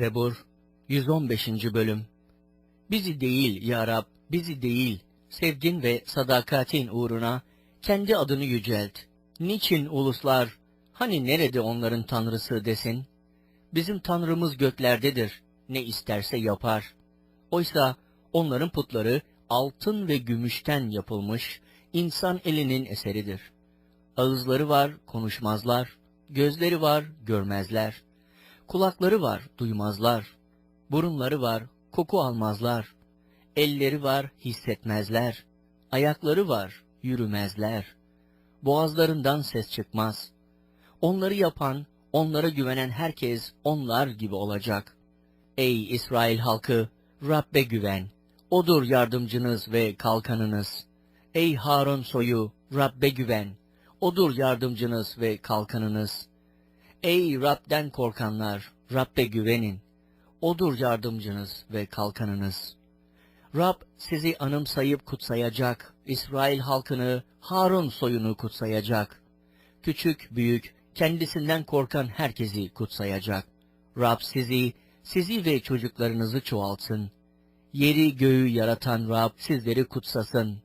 Zebur 115. Bölüm Bizi değil ya Rab, bizi değil, sevgin ve sadakatin uğruna kendi adını yücelt. Niçin uluslar, hani nerede onların tanrısı desin? Bizim tanrımız göklerdedir, ne isterse yapar. Oysa onların putları altın ve gümüşten yapılmış, insan elinin eseridir. Ağızları var, konuşmazlar, gözleri var, görmezler. Kulakları var, duymazlar. Burunları var, koku almazlar. Elleri var, hissetmezler. Ayakları var, yürümezler. Boğazlarından ses çıkmaz. Onları yapan, onlara güvenen herkes onlar gibi olacak. Ey İsrail halkı, Rabbe güven. Odur yardımcınız ve kalkanınız. Ey Harun soyu, Rabbe güven. Odur yardımcınız ve kalkanınız. Ey Rab'den korkanlar, Rabbe güvenin. Odur yardımcınız ve kalkanınız. Rab sizi anımsayıp kutsayacak, İsrail halkını, Harun soyunu kutsayacak. Küçük, büyük, kendisinden korkan herkesi kutsayacak. Rab sizi, sizi ve çocuklarınızı çoğaltsın. Yeri göğü yaratan Rab sizleri kutsasın.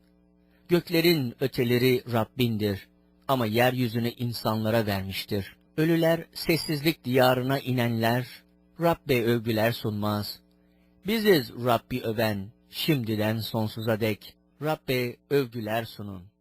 Göklerin öteleri Rabbindir ama yeryüzünü insanlara vermiştir. Ölüler sessizlik diyarına inenler Rabbe övgüler sunmaz. Biziz Rabbi öven şimdiden sonsuza dek Rabbe övgüler sunun.